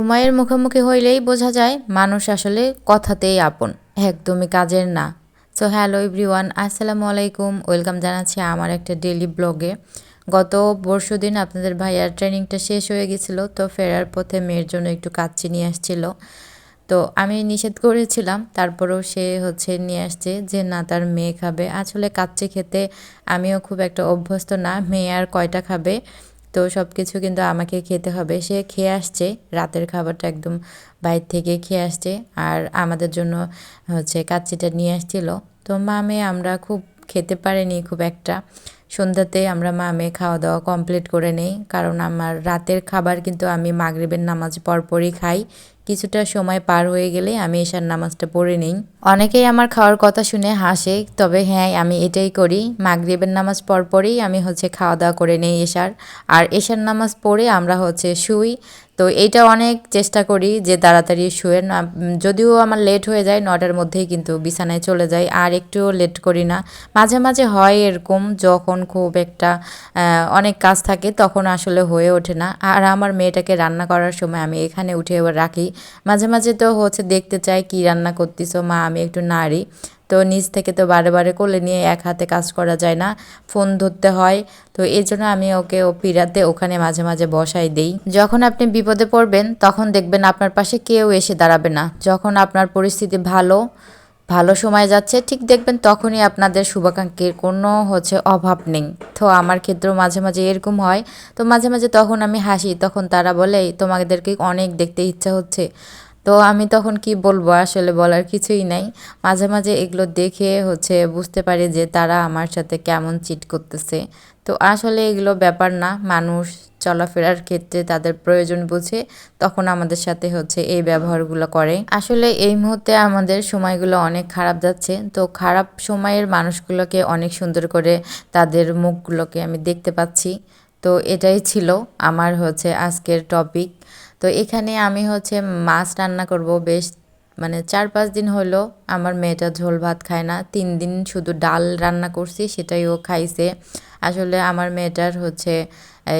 হুমায়ের মুখোমুখি হইলেই বোঝা যায় মানুষ আসলে কথাতেই আপন, একদমই কাজের না। সো হ্যালো এভরিওয়ান আসসালামু আলাইকুম। ওয়েলকাম জানাচ্ছি আমার একটা ডেলি ব্লগে গত পরশু দিন আপনাদের ভাইয়ার ট্রেনিংটা শেষ হয়ে গেছিল, তো ফেরার পথে মেয়ের জন্য একটু কাচ্চি নিয়ে আসছিল। তো আমি নিষেধ করেছিলাম, তারপরেও সে হচ্ছে নিয়ে আসছে যে, না, তার মেয়ে খাবে। আসলে কাচ্চি খেতে আমিও খুব একটা অভ্যস্ত না, মেয়ে আর কয়টা খাবে? তো সব কিছু কিন্তু আমাকে খেতে হবে। সে খেয়ে আসছে, রাতের খাবারটা একদম বাইর থেকে খেয়ে আসছে আর আমাদের জন্য হচ্ছে কাচ্চিটা নিয়ে আসছিল। তো মামে আমরা খুব খেতে পারিনি খুব একটা। সন্ধ্যাতে আমরা মামে খাওয়া দাওয়া কমপ্লিট করে নেই কারণ আমার রাতের খাবার কিন্তু আমি মাগরিবের নামাজ পরপরই খাই। কিছুটা সময় পার হয়ে গেলে আমি এশার নামাজটা পড়ে নিই। অনেকেই আমার খাওয়ার কথা শুনে হাসে, তবে হ্যাঁ আমি এটাই করি। মাগরিবের নামাজ পরপরই আমি হচ্ছে খাওয়া দাওয়া করে নেই এশার। আর এশার নামাজ পড়ে আমরা হচ্ছে শুই। তো এইটা অনেক চেষ্টা করি যে তাড়াতাড়ি শুয়ে না, যদিও আমার লেট হয়ে যায় নটার মধ্যেই কিন্তু বিছানায় চলে যাই, আর একটুও লেট করি না। মাঝে মাঝে হয় এরকম যখন খুব একটা অনেক কাজ থাকে, তখন আসলে হয়ে ওঠে না। আর আমার মেয়েটাকে রান্না করার সময় আমি এখানে উঠে রাখি। মাঝে মাঝে তো হচ্ছে দেখতে চাই কি রান্না করতেছো, মা আমি একটু নারী তো নিজ থেকে তো বারে বারে কোলে নিয়ে এক হাতে কাজ করা যায় না, ফোন ধরতে হয়। তো এই জন্য আমি ওকে ও পিড়াতে ওখানে মাঝে মাঝে বসাই দেই। যখন আপনি বিপদে পড়বেন, তখন দেখবেন আপনার পাশে কেউ এসে দাঁড়াবে না। যখন আপনার পরিস্থিতি ভালো ভালো সময় যাচ্ছে, ঠিক দেখবেন তখনই আপনাদের শুভাকাঙ্ক্ষীর কোনো হচ্ছে অভাব নেই। তো আমার ক্ষেত্রেও মাঝে মাঝে এরকম হয়। তো মাঝে মাঝে তখন আমি হাসি, তখন তারা বলে, তোমাদেরকে অনেক দেখতে ইচ্ছা হচ্ছে। তো আমি তখন কি বলব? আসলে বলার কিছুই নাই। মাঝে মাঝে এগুলো দেখে হচ্ছে বুঝতে পারি যে তারা আমার সাথে কেমন চিট করতেছে। তো আসলে এগুলো ব্যাপার না। মানুষ চলাফেরার ক্ষেত্রে তাদের প্রয়োজন বুঝে, তখন আমাদের সাথে হচ্ছে এই ব্যবহারগুলো করে। আসলে এই মুহূর্তে আমাদের সময়গুলো অনেক খারাপ যাচ্ছে। তো খারাপ সময়ের মানুষগুলোকে অনেক সুন্দর করে তাদের মুখগুলোকে আমি দেখতে পাচ্ছি। তো এটাই ছিল আমার হচ্ছে আজকের টপিক তো এখানে আমি হচ্ছে মাছ রান্না করব। বেশ মানে চার পাঁচ দিন হলো আমার মেয়েটা ঝোল ভাত খায় না। তিন দিন শুধু ডাল রান্না করছি, সেটাই ও খাইছে। আসলে আমার মেয়েটার হচ্ছে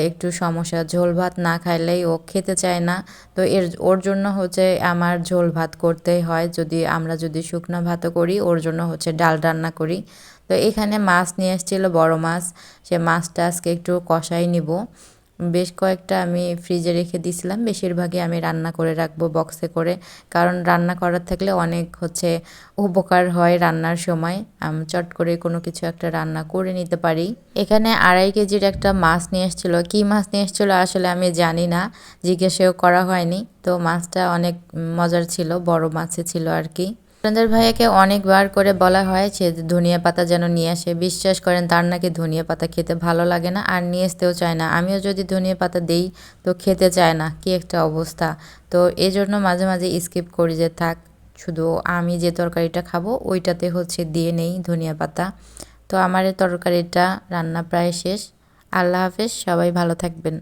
একটু সমস্যা। ঝোল ভাত না খাইলেই ও খেতে চায় না। তো এর, ওর জন্য হচ্ছে আমার ঝোল ভাত করতেই হয়। যদি আমরা যদি শুকনো ভাতও করি, ওর জন্য হচ্ছে ডাল রান্না করি। তো এখানে মাছ নিয়ে এসেছিল বড় মাছ। সে মাছটা আজকে একটু কষাই নিব। বেশ কয়েকটা আমি ফ্রিজে রেখে দিয়েছিলাম। বেশিরভাগই আমি রান্না করে রাখব বক্সে করে। কারণ রান্না করার থাকলে অনেক হচ্ছে উপকার হয় রান্নার সময়। আমি চট করে কোনো কিছু একটা রান্না করে নিতে পারি। এখানে আড়াই কেজির একটা মাছ নিয়ে এসেছিল। কী মাছ নিয়ে এসেছিল আসলে আমি জানি না। জিজ্ঞাসাও করা হয়নি। তো মাছটা অনেক মজার ছিল, বড় মাছে ছিল আর কি। আপনাদের ভাইয়াকে অনেকবার করে বলা হয় ধনিয়া পাতা যেন নিয়ে আসে। বিশ্বাস করেন, তার নাকি ধনিয়া পাতা খেতে ভালো লাগে না আর নিয়ে আসতেও চায় না। আমিও যদি ধনিয়া পাতা দেই, তো খেতে চায় না। কি একটা অবস্থা। তো এই জন্য মাঝে মাঝে স্কিপ করি যে, থাক, শুধু আমি যে তরকারিটা খাব, ওইটাতে হচ্ছে দিয়ে নেই ধনিয়া পাতা। তো আমার এই তরকারিটা রান্না প্রায় শেষ। আল্লাহ হাফেজ, সবাই ভালো থাকবেন।